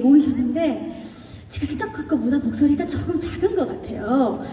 모이셨는데 제가 생각한 것보다 목소리가 조금 작은 것 같아요.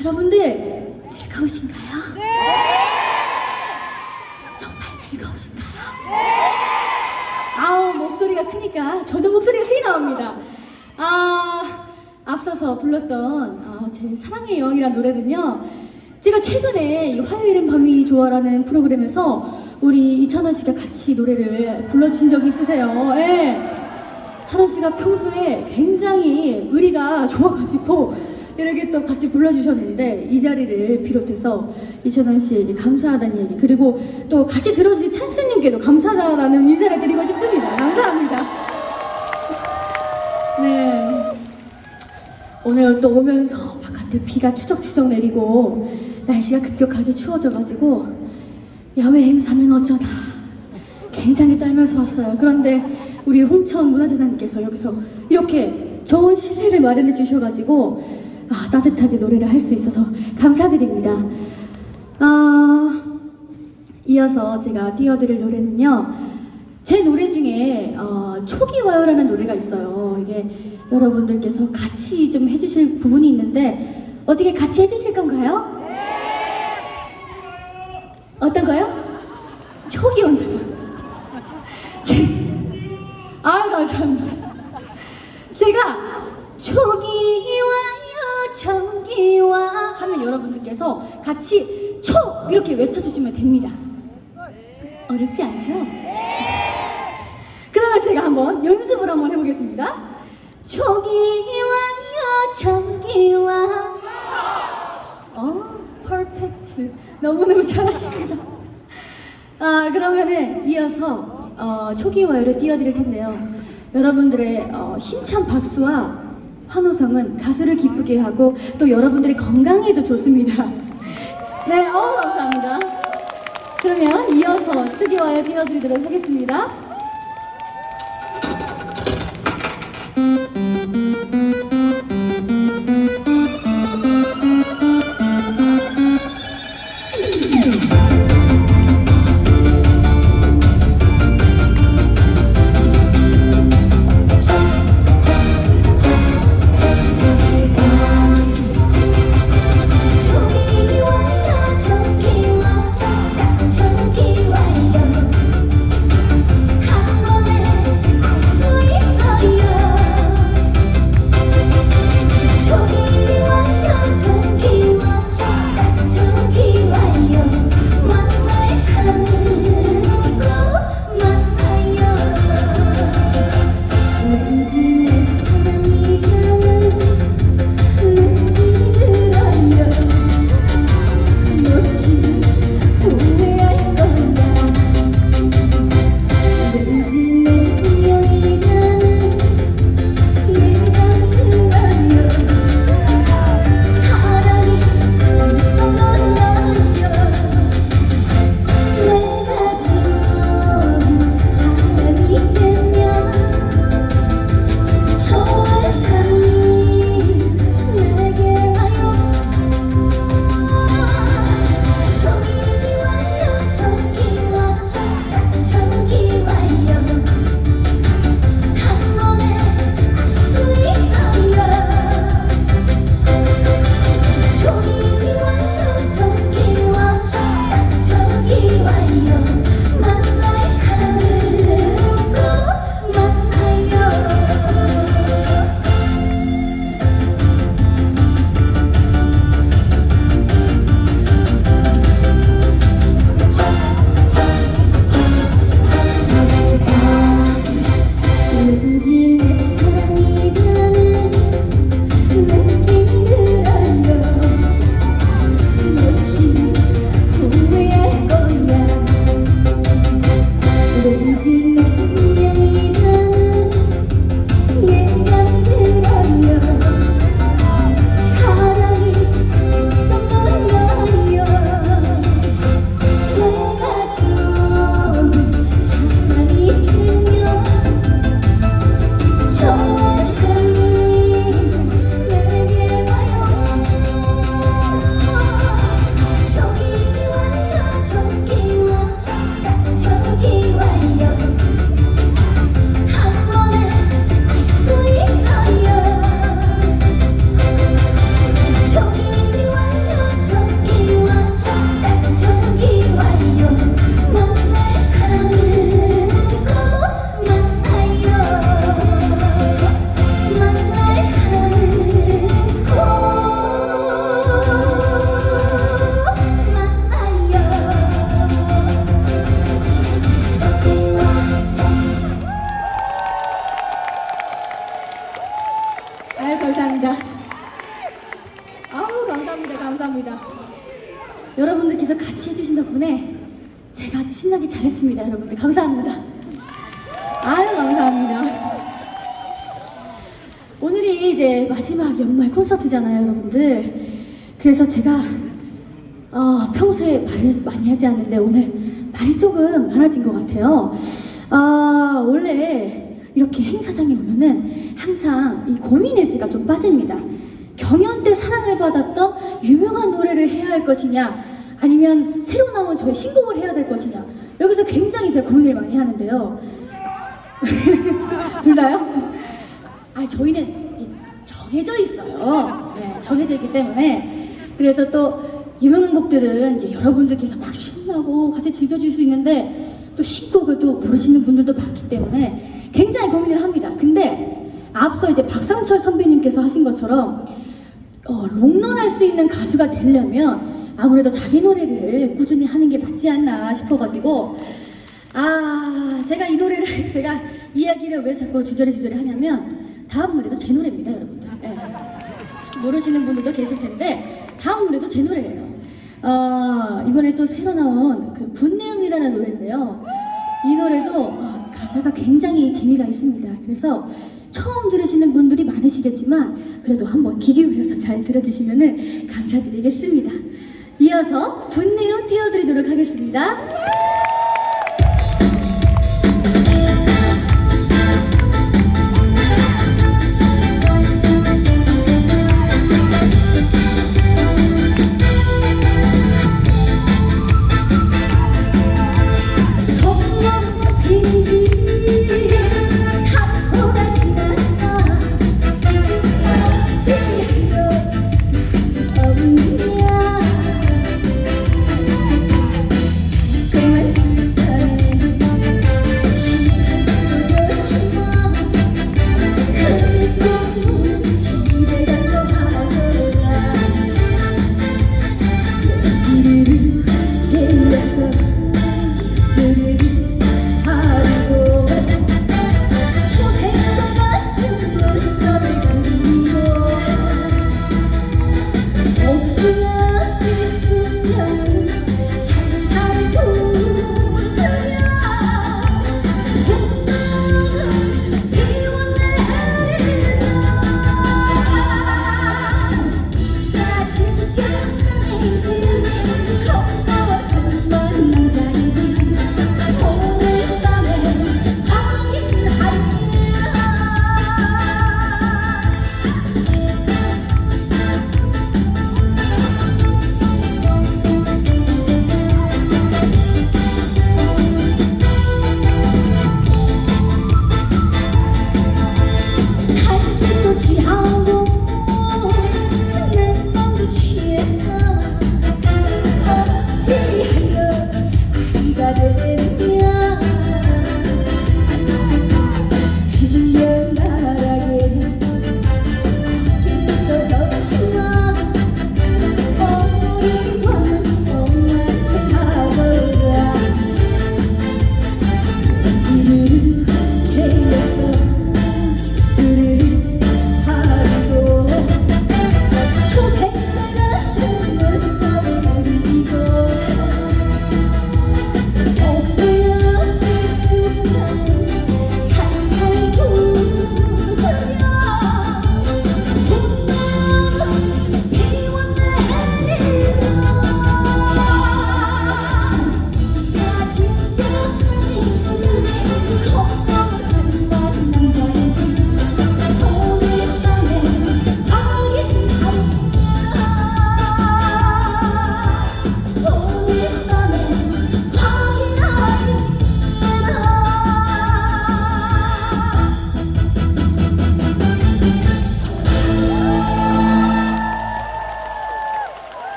여러분들 즐거우신가요? 정말 즐거우신가요? 아우 목소리가 크니까 저도 목소리가 크게 나옵니다. 아 앞서서 불렀던 아, 제 사랑의 여왕이라는 노래는요. 제가 최근에 이 화요일은 밤이 좋아라는 프로그램에서 우리 이찬원 씨가 같이 노래를 불러주신 적이 있으세요. 예. 찬원 씨가 평소에 굉장히 의리가 좋아가지고 이렇게 또 같이 불러주셨는데 이 자리를 비롯해서 이찬원 씨에게 감사하다는 얘기 그리고 또 같이 들어주신 찬스님께도 감사하다라는 인사를 드리고 싶습니다. 감사합니다. 네. 오늘 또 오면서 바깥에 비가 추적추적 내리고 날씨가 급격하게 추워져가지고 야외 행사면 어쩌다 굉장히 떨면서 왔어요. 그런데 우리 홍천 문화재단께서 여기서 이렇게 좋은 실내를 마련해 주셔가지고 아, 따뜻하게 노래를 할 수 있어서 감사드립니다. 아, 이어서 제가 띄워드릴 노래는요. 제 노래 중에 어, 촉이 와요라는 노래가 있어요. 이게 여러분들께서 같이 좀 해주실 부분이 있는데 어떻게 같이 해주실 건가요? 어떤 거요? 촉이 온다고. 제, 아 감사합니다. 제가 촉이 와요 촉이 와 하면 여러분들께서 같이 촉 이렇게 외쳐주시면 됩니다. 어렵지 않죠? 그러면 제가 한번 연습을 한번 해보겠습니다. 촉이 와요 촉이 와 어, 퍼펙트. 너무너무 잘하십니다. 아, 그러면은 이어서 어, 초기 와요를 띄워드릴 텐데요. 여러분들의 어, 힘찬 박수와 환호성은 가수를 기쁘게 하고 또 여러분들의 건강에도 좋습니다. 네, 어우, 감사합니다. 그러면 이어서 초기 와요 띄워드리도록 하겠습니다. 콘서트잖아요 여러분들. 그래서 제가 어, 평소에 말을 많이 하지 않는데 오늘 말이 조금 많아진 것 같아요. 아, 원래 이렇게 행사장에 오면은 항상 이 고민에 제가 좀 빠집니다. 경연 때 사랑을 받았던 유명한 노래를 해야 할 것이냐, 아니면 새로 나온 저의 신곡을 해야 될 것이냐. 여기서 굉장히 제가 고민을 많이 하는데요. 둘 다요? 아, 저희는 이- 정해져 있어요. 네, 정해져 있기 때문에. 그래서 또 유명한 곡들은 이제 여러분들께서 막 신나고 같이 즐겨줄 수 있는데 또 신곡을 또 부르시는 분들도 많기 때문에 굉장히 고민을 합니다. 근데 앞서 이제 박상철 선배님께서 하신 것처럼 어, 롱런할 수 있는 가수가 되려면 아무래도 자기 노래를 꾸준히 하는 게 맞지 않나 싶어가지고 아 제가 이 노래를 제가 이야기를 왜 자꾸 주저리 주저리 하냐면 다음 노래도 제 노래입니다 여러분들 예. 모르시는 분들도 계실 텐데 다음 노래도 제 노래예요. 어, 이번에 또 새로 나온 그 분내음이라는 노래인데요. 이 노래도 어, 가사가 굉장히 재미가 있습니다. 그래서 처음 들으시는 분들이 많으시겠지만 그래도 한번 귀 기울여서 잘 들어주시면 감사드리겠습니다. 이어서 분내음 띄워드리도록 하겠습니다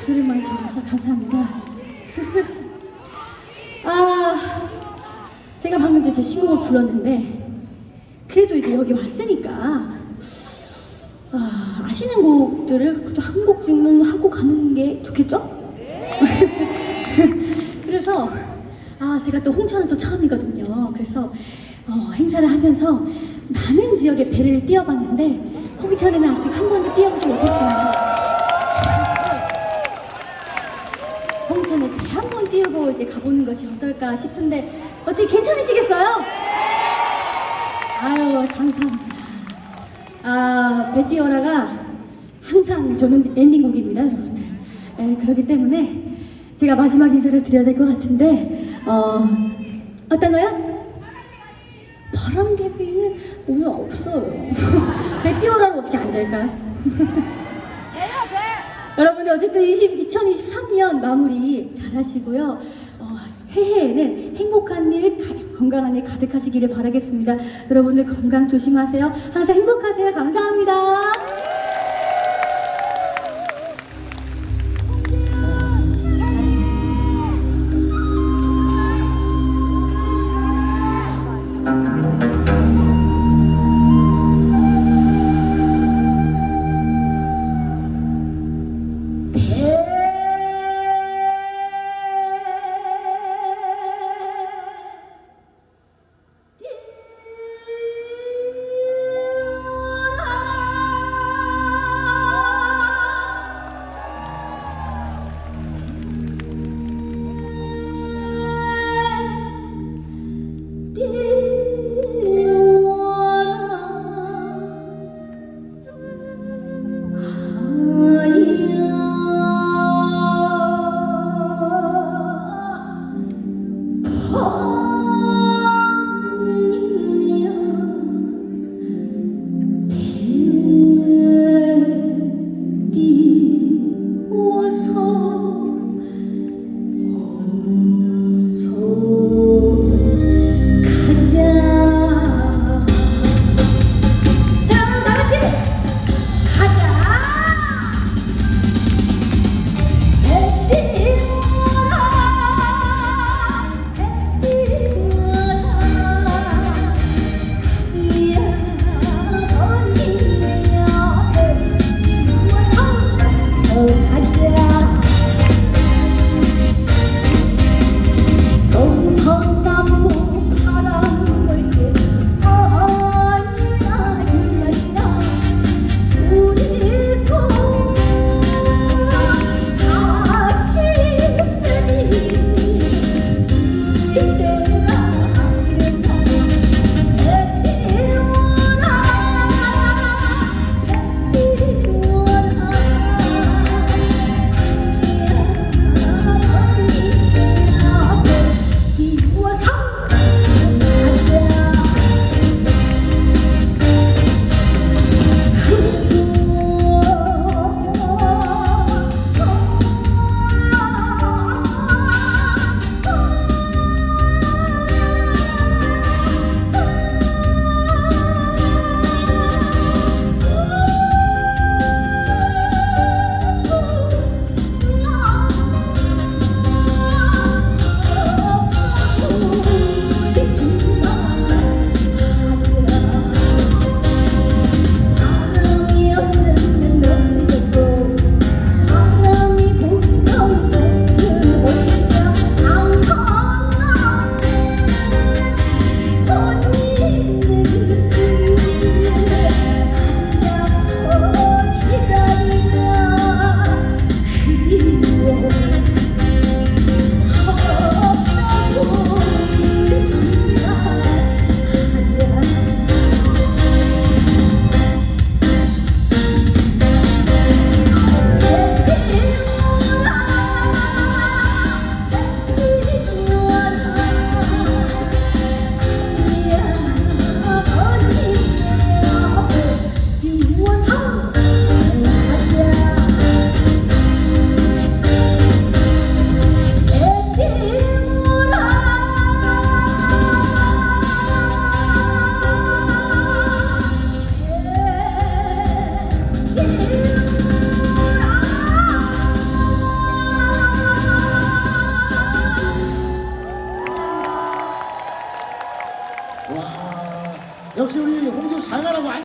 줄을 많이 쳐주셔서 감사합니다. 아, 제가 방금 제 신곡을 불렀는데, 그래도 이제 여기 왔으니까, 아, 아시는 곡들을 그래도 한 곡쯤은 하고 가는 게 좋겠죠? 그래서, 아, 제가 또 홍천은 또 처음이거든요. 그래서, 어, 행사를 하면서 많은 지역의 배를 띄워봤는데, 홍천에는 아직 한 번도 띄워보지 못했어요. 홍천에 배 한 번 띄우고 이제 가보는 것이 어떨까 싶은데 어떻게 괜찮으시겠어요? 아유 감사합니다. 아배 띄워라가 항상 저는 엔딩곡입니다, 여러분들. 에, 그렇기 때문에 제가 마지막 인사를 드려야 될 것 같은데 어 어떤 거요? 바람개비는 오늘 없어요. 배 띄워라는 어떻게 안 될까요? 여러분들 어쨌든 20, 2023년 마무리 잘 하시고요. 어, 새해에는 행복한 일, 가- 건강한 일 가득하시기를 바라겠습니다. 여러분들 건강 조심하세요. 항상 행복하세요. 감사합니다.